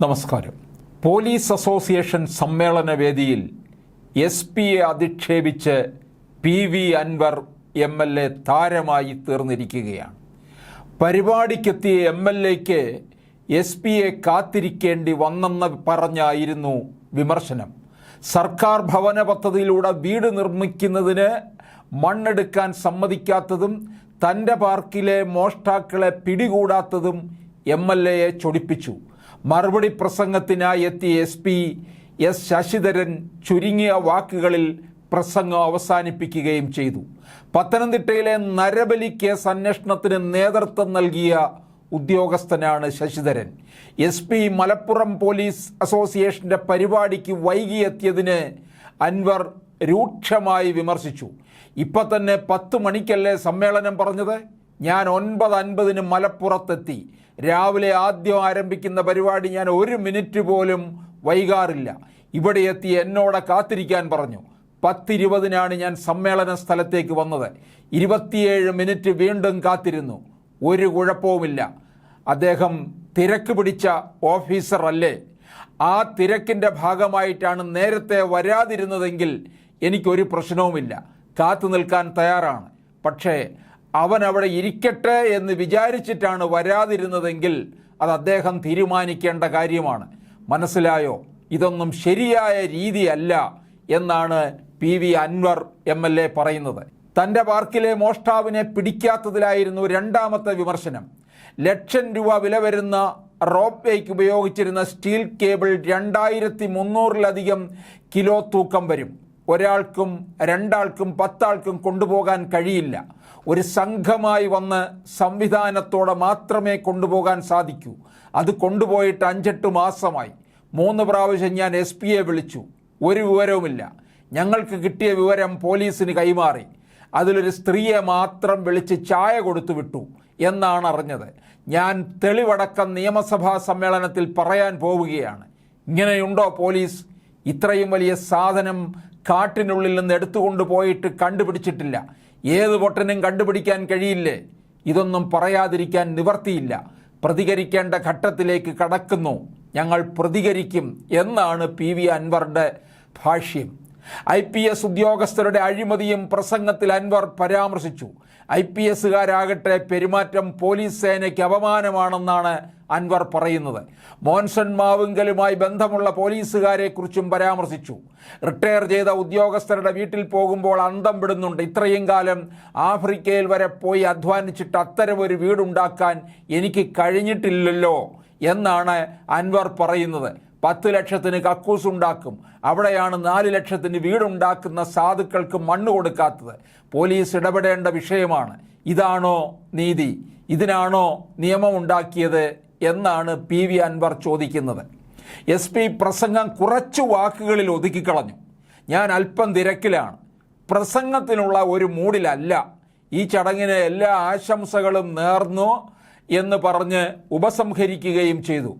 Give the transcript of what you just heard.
നമസ്കാരം. Police association സമ്മേളന വേദിയിൽ എസ് പിയെ അധിക്ഷേപിച്ച് P V Anvar M L A താരമായി തീർന്നിരിക്കുകയാണ്. പരിപാടിക്കെത്തിയ എം എൽ എക്ക് എസ് പിയെ കാത്തിരിക്കേണ്ടി വന്നെന്ന് പറഞ്ഞായിരുന്നു വിമർശനം. സർക്കാർ ഭവന പദ്ധതിയിലൂടെ വീട് നിർമ്മിക്കുന്നതിന് മണ്ണെടുക്കാൻ സമ്മതിക്കാത്തതും തന്റെ പാർക്കിലെ മോഷ്ടാക്കളെ പിടികൂടാത്തതും എം എൽ എയെ ചൊടിപ്പിച്ചു. മറുപടി പ്രസംഗത്തിനായി എത്തിയ എസ് പി എസ് ശശിധരൻ ചുരുങ്ങിയ വാക്കുകളിൽ പ്രസംഗം അവസാനിപ്പിക്കുകയും ചെയ്തു. പത്തനംതിട്ടയിലെ നരബലി കേസ് അന്വേഷണത്തിന് നേതൃത്വം നൽകിയ ഉദ്യോഗസ്ഥനാണ് Sasidharan. S P Malappuram police അസോസിയേഷന്റെ പരിപാടിക്ക് വൈകിയെത്തിയതിന് അൻവർ രൂക്ഷമായി വിമർശിച്ചു. ഇപ്പൊ തന്നെ പത്ത് മണിക്കല്ലേ സമ്മേളനം പറഞ്ഞത്? ഞാൻ ഒൻപത് അൻപതിന് മലപ്പുറത്തെത്തി. രാവിലെ ആദ്യം ആരംഭിക്കുന്ന പരിപാടി ഞാൻ ഒരു മിനിറ്റ് പോലും വൈകാറില്ല. ഇവിടെ എത്തി എന്നോട് കാത്തിരിക്കാൻ പറഞ്ഞു. പത്തിരുപതിനാണ് ഞാൻ സമ്മേളന സ്ഥലത്തേക്ക് വന്നത്. ഇരുപത്തിയേഴ് മിനിറ്റ് വീണ്ടും കാത്തിരുന്നു. ഒരു കുഴപ്പവുമില്ല. അദ്ദേഹം തിരക്ക് പിടിച്ച ഓഫീസർ അല്ലേ? ആ തിരക്കിന്റെ ഭാഗമായിട്ടാണ് നേരത്തെ വരാതിരുന്നതെങ്കിൽ എനിക്കൊരു പ്രശ്നവുമില്ല. കാത്തു നിൽക്കാൻ തയ്യാറാണ്. പക്ഷേ അവൻ അവിടെ ഇരിക്കട്ടെ എന്ന് വിചാരിച്ചിട്ടാണ് വരാതിരുന്നതെങ്കിൽ അത് അദ്ദേഹം തീരുമാനിക്കേണ്ട കാര്യമാണ്. മനസ്സിലായോ? ഇതൊന്നും ശരിയായ രീതിയല്ല എന്നാണ് P V Anvar M L A പറയുന്നത്. തന്റെ പാർക്കിലെ മോഷ്ടാവിനെ പിടിക്കാത്തതിലായിരുന്നു രണ്ടാമത്തെ വിമർശനം. ലക്ഷം രൂപ വില വരുന്ന റോപ്പ് വേക്ക് ഉപയോഗിച്ചിരുന്ന സ്റ്റീൽ കേബിൾ രണ്ടായിരത്തി മുന്നൂറിലധികം കിലോ തൂക്കം വരും. ഒരാൾക്കും രണ്ടാൾക്കും പത്താൾക്കും കൊണ്ടുപോകാൻ കഴിയില്ല. ഒരു സംഘമായി വന്ന് സംവിധാനത്തോടെ മാത്രമേ കൊണ്ടുപോകാൻ സാധിക്കൂ. അത് കൊണ്ടുപോയിട്ട് അഞ്ചെട്ട് മാസമായി. മൂന്ന് പ്രാവശ്യം ഞാൻ എസ് വിളിച്ചു. ഒരു വിവരവുമില്ല. ഞങ്ങൾക്ക് കിട്ടിയ വിവരം പോലീസിന് കൈമാറി. അതിലൊരു സ്ത്രീയെ മാത്രം വിളിച്ച് ചായ കൊടുത്തു വിട്ടു എന്നാണ് അറിഞ്ഞത്. ഞാൻ തെളിവടക്കം നിയമസഭാ സമ്മേളനത്തിൽ പറയാൻ പോവുകയാണ്. ഇങ്ങനെയുണ്ടോ പോലീസ്? ഇത്രയും വലിയ സാധനം കാട്ടിനുള്ളിൽ നിന്ന് എടുത്തുകൊണ്ട് പോയിട്ട് കണ്ടുപിടിച്ചിട്ടില്ല. ഏത് പൊട്ടനും കണ്ടുപിടിക്കാൻ കഴിയില്ലേ? ഇതൊന്നും പറയാതിരിക്കാൻ നിവർത്തിയില്ല. പ്രതികരിക്കേണ്ട ഘട്ടത്തിലേക്ക് കടക്കുന്നു. ഞങ്ങൾ പ്രതികരിക്കും എന്നാണ് പി വി അൻവറിന്റെ ഭാഷ്യം. ഐ പി എസ് ഉദ്യോഗസ്ഥരുടെ അഴിമതിയും പ്രസംഗത്തിൽ അൻവർ പരാമർശിച്ചു. ഐ പി എസുകാരാകട്ടെ പെരുമാറ്റം പോലീസ് സേനയ്ക്ക് അപമാനമാണെന്നാണ് അൻവർ പറയുന്നത്. മോൻസൺ മാവുങ്കലുമായി ബന്ധമുള്ള പോലീസുകാരെക്കുറിച്ചും പരാമർശിച്ചു. റിട്ടയർ ചെയ്ത ഉദ്യോഗസ്ഥരുടെ വീട്ടിൽ പോകുമ്പോൾ അന്തം വിടുന്നുണ്ട്. ഇത്രയും കാലം ആഫ്രിക്കയിൽ വരെ പോയി അധ്വാനിച്ചിട്ട് അത്തരം ഒരു വീടുണ്ടാക്കാൻ എനിക്ക് കഴിഞ്ഞിട്ടില്ലല്ലോ എന്നാണ് അൻവർ പറയുന്നത്. പത്ത് ലക്ഷത്തിന് കക്കൂസ് ഉണ്ടാക്കും. അവിടെയാണ് നാല് ലക്ഷത്തിന് വീടുണ്ടാക്കുന്ന സാധുക്കൾക്ക് മണ്ണ് കൊടുക്കാത്തത്. പോലീസ് ഇടപെടേണ്ട വിഷയമാണ്. ഇതാണോ നീതി? ഇതിനാണോ നിയമം ഉണ്ടാക്കിയത് എന്നാണ് പി വി അൻവർ ചോദിക്കുന്നത്. എസ് പി പ്രസംഗം കുറച്ച് വാക്കുകളിൽ ഒതുക്കിക്കളഞ്ഞു ഞാൻ അല്പം തിരക്കിലാണ്. പ്രസംഗത്തിനുള്ള ഒരു മൂഡിലല്ല ഈ ചടങ്ങിന് എല്ലാ ആശംസകളും നേർന്നു എന്ന് പറഞ്ഞ് ഉപസംഹരിക്കുകയും ചെയ്തു.